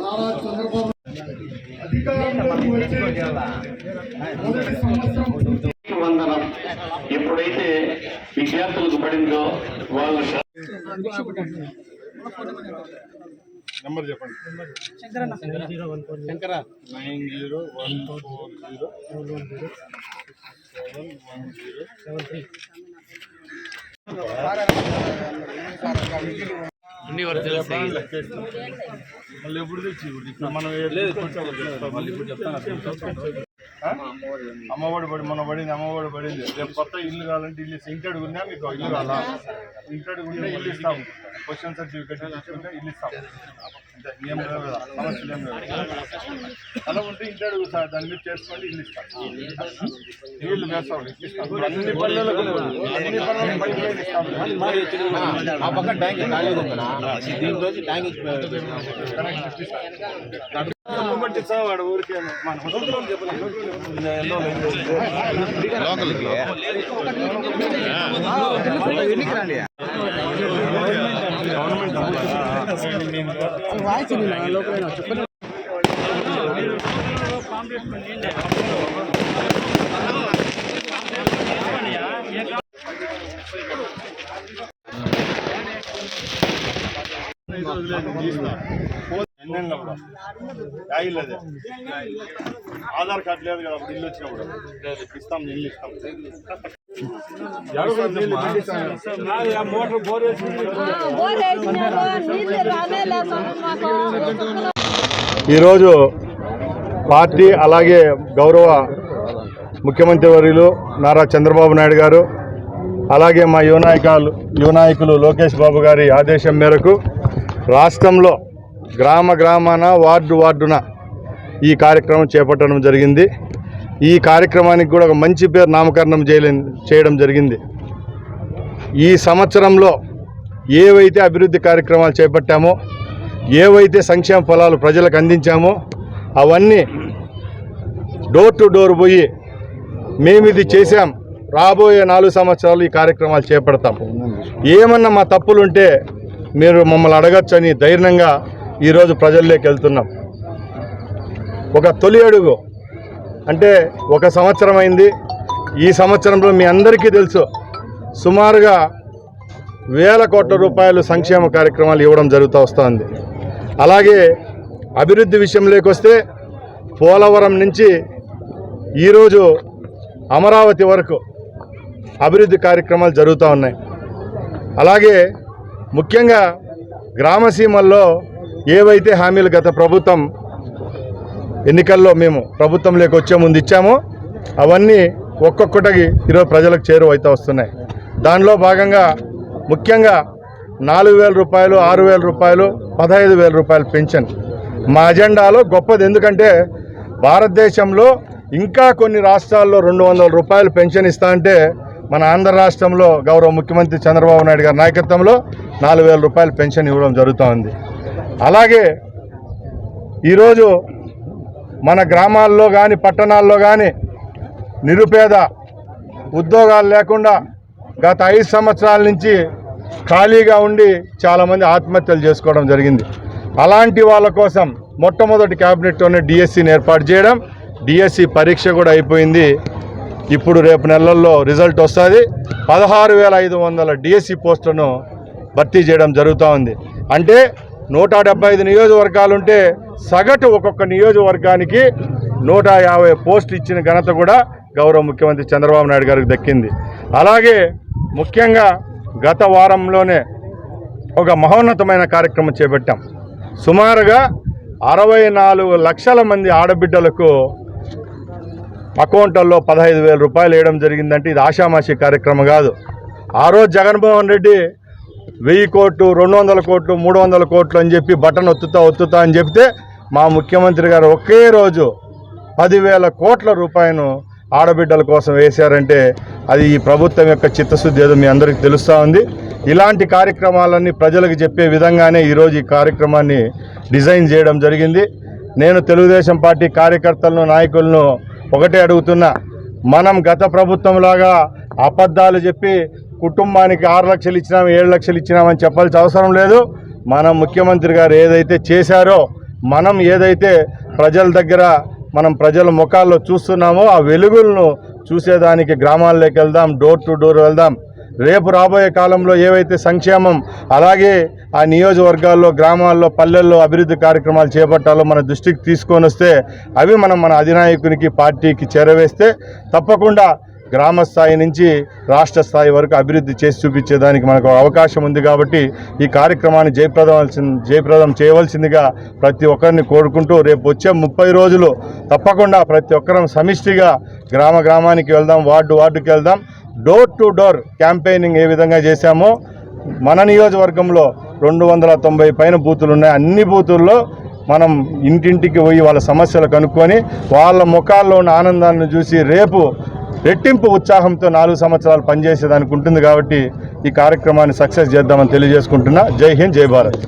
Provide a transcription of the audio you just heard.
నారా చంద్రబాబు వందనం ఎప్పుడైతే విద్యార్థులకు పడిందో వాళ్ళు నెంబర్ చెప్పండి. Shankara nine zero one four zero seven one zero seven three. మళ్ళీ ఎప్పుడు తెచ్చి మనం అమ్మఒడి పడి మన పడింది అమ్మఒడి పడింది. రేపు కొత్త ఇల్లు కావాలంటే ఇల్లు ఇంటి అడుగున్నా మీకు ఇల్లు కావాలా ఇంటి అడుగుంటే ఇల్లు ఇస్తాం క్వశ్చన్ సర్టిఫికేట్ తీసుకుంటే ఇల్లు ఇస్తాం ఏం లేవు కదా సమస్యలు ఏం లేవు అలా ఉంటే ఇంటి అడుగు సార్ దాని మీద చేసుకోండి ఇల్లు ఇస్తాం. నీళ్ళు వేస్తాం ఇస్తాం. అన్ని పల్లెలకు అన్ని పల్లెలకు పైకి పోయి ఇస్తాం. ఆ పక్కన ట్యాంక్ ఖాళీ ఉందనా దీంట్లో ట్యాంక్ బట్టి సార్ వాడు ఊరికే మన ఎన్నెండు అప్పుడు యాగిల్ అదే. ఆధార్ కార్డు లేదు కదా ఇల్లు వచ్చినప్పుడు ఇస్తాం ఇల్లు ఇస్తాం. బోర్ ఈరోజు పార్టీ అలాగే గౌరవ ముఖ్యమంత్రి వర్యులు నారా చంద్రబాబు నాయుడు గారు అలాగే మా యువ నాయకులు యువ నాయకులు లోకేష్ బాబు గారి ఆదేశం మేరకు రాష్ట్రంలో గ్రామ గ్రామాన వార్డు వార్డున ఈ కార్యక్రమం చేపట్టడం జరిగింది. ఈ కార్యక్రమానికి కూడా ఒక మంచి పేరు నామకరణం చేయలే చేయడం జరిగింది. ఈ సంవత్సరంలో ఏవైతే అభివృద్ధి కార్యక్రమాలు చేపట్టామో ఏవైతే సంక్షేమ ఫలాలు ప్రజలకు అందించామో అవన్నీ డోర్ టు డోర్ పోయి మేము ఇది చేశాం. రాబోయే నాలుగు సంవత్సరాలు ఈ కార్యక్రమాలు చేపడతాం. ఏమన్నా మా తప్పులుంటే మీరు మమ్మల్ని అడగచ్చని ధైర్యంగా ఈరోజు ప్రజల్లోకి వెళ్తున్నాం. ఒక తొలి అడుగు. అంటే ఒక సంవత్సరం అయింది. ఈ సంవత్సరంలో మీ అందరికీ తెలుసు సుమారుగా వేల కోట్ల రూపాయలు సంక్షేమ కార్యక్రమాలు ఇవ్వడం జరుగుతూ వస్తుంది. అలాగే అభివృద్ధి విషయంలోకి వస్తే పోలవరం నుంచి ఈరోజు అమరావతి వరకు అభివృద్ధి కార్యక్రమాలు జరుగుతూ ఉన్నాయి. అలాగే ముఖ్యంగా గ్రామసీమల్లో ఏవైతే హామీలు గత ప్రభుత్వం ఎన్నికల్లో మేము ప్రభుత్వంలోకి వచ్చే ముందు ఇచ్చామో అవన్నీ ఒక్కొక్కటికి ఈరోజు ప్రజలకు చేరువైతే వస్తున్నాయి. దానిలో భాగంగా ముఖ్యంగా నాలుగు వేల రూపాయలు ఆరు వేల రూపాయలు పదహైదు వేల రూపాయలు పెన్షన్. మా అజెండాలో గొప్పది ఎందుకంటే భారతదేశంలో ఇంకా కొన్ని రాష్ట్రాల్లో రెండు వందల రూపాయలు పెన్షన్ ఇస్తా అంటే మన ఆంధ్ర రాష్ట్రంలో గౌరవ ముఖ్యమంత్రి చంద్రబాబు నాయుడు గారి నాయకత్వంలో నాలుగు వేల రూపాయలు పెన్షన్ ఇవ్వడం జరుగుతూ ఉంది అలాగే ఈరోజు మన గ్రామాల్లో కానీ పట్టణాల్లో కానీ నిరుపేద ఉద్యోగాలు లేకుండా గత ఐదు సంవత్సరాల నుంచి ఖాళీగా ఉండి చాలామంది ఆత్మహత్యలు చేసుకోవడం జరిగింది. అలాంటి వాళ్ళ కోసం మొట్టమొదటి క్యాబినెట్లోనే డిఎస్సిని ఏర్పాటు చేయడం డిఎస్సి పరీక్ష కూడా అయిపోయింది. ఇప్పుడు రేపు నెలల్లో రిజల్ట్ వస్తుంది. పదహారు వేల ఐదు వందల డిఎస్సి పోస్టులను భర్తీ చేయడం జరుగుతూ ఉంది. అంటే నూట డెబ్బై ఐదు నియోజకవర్గాలుంటే సగటు ఒక్కొక్క నియోజకవర్గానికి నూట యాభై పోస్ట్ ఇచ్చిన ఘనత కూడా గౌరవ ముఖ్యమంత్రి చంద్రబాబు నాయుడు గారికి దక్కింది. అలాగే ముఖ్యంగా గత వారంలోనే ఒక మహోన్నతమైన కార్యక్రమం చేపట్టాం. సుమారుగా అరవై నాలుగు లక్షల మంది ఆడబిడ్డలకు అకౌంట్లలో పదహైదు వేల రూపాయలు వేయడం జరిగిందంటే ఇది ఆషామాషి కార్యక్రమం కాదు. ఆ రోజు జగన్మోహన్ రెడ్డి వెయ్యి కోట్లు రెండు వందల కోట్లు మూడు వందల కోట్లు అని చెప్పి బటన్ ఒత్తుతా ఒత్తుతా అని చెప్తే మా ముఖ్యమంత్రి గారు ఒకే రోజు పదివేల కోట్ల రూపాయలు ఆడబిడ్డల కోసం వేశారంటే అది ఈ ప్రభుత్వం యొక్క చిత్తశుద్ధి ఏదో మీ అందరికీ తెలుస్తూ ఉంది. ఇలాంటి కార్యక్రమాలన్నీ ప్రజలకు చెప్పే విధంగానే ఈరోజు ఈ కార్యక్రమాన్ని డిజైన్ చేయడం జరిగింది. నేను తెలుగుదేశం పార్టీ కార్యకర్తలను నాయకులను ఒకటే అడుగుతున్నా. మనం గత ప్రభుత్వంలాగా అబద్ధాలు చెప్పి కుటుంబానికి ఆరు లక్షలు ఇచ్చినాం ఏడు లక్షలు ఇచ్చినామని చెప్పాల్సిన అవసరం లేదు. మనం ముఖ్యమంత్రి గారు ఏదైతే చేశారో మనం ఏదైతే ప్రజల దగ్గర మనం ప్రజల ముఖాల్లో చూస్తున్నామో ఆ వెలుగులను చూసేదానికి గ్రామాల్లోకి వెళ్దాం డోర్ టు డోర్ వెళ్దాం. రేపు రాబోయే కాలంలో ఏవైతే సంక్షేమం అలాగే ఆ నియోజకవర్గాల్లో గ్రామాల్లో పల్లెల్లో అభివృద్ధి కార్యక్రమాలు చేపట్టాలో మన దృష్టికి తీసుకొని వస్తే అవి మనం మన అధినాయకునికి పార్టీకి చేరవేస్తే తప్పకుండా గ్రామ స్థాయి నుంచి రాష్ట్ర స్థాయి వరకు అభివృద్ధి చేసి చూపించేదానికి మనకు అవకాశం ఉంది కాబట్టి ఈ కార్యక్రమాన్ని జయప్రదం జయప్రదం చేయవలసిందిగా ప్రతి ఒక్కరిని కోరుకుంటూ రేపు వచ్చే ముప్పై రోజులు తప్పకుండా ప్రతి ఒక్కరం సమిష్టిగా గ్రామ గ్రామానికి వెళ్దాం వార్డు వార్డుకి వెళ్దాం. డోర్ టు డోర్ క్యాంపెయినింగ్ ఏ విధంగా చేశామో మన నియోజకవర్గంలో రెండు వందల తొంభై పైన బూతులు ఉన్నాయి. అన్ని బూతుల్లో మనం ఇంటింటికి పోయి వాళ్ళ సమస్యలు కనుక్కొని వాళ్ళ ముఖాల్లో ఉన్న ఆనందాన్ని చూసి రేపు రెట్టింపు ఉత్సాహంతో నాలుగు సంవత్సరాలు పనిచేసేదానికి ఉంటుంది కాబట్టి ఈ కార్యక్రమాన్ని సక్సెస్ చేద్దామని తెలియజేసుకుంటున్నా. జై హింద్ జై భారత్.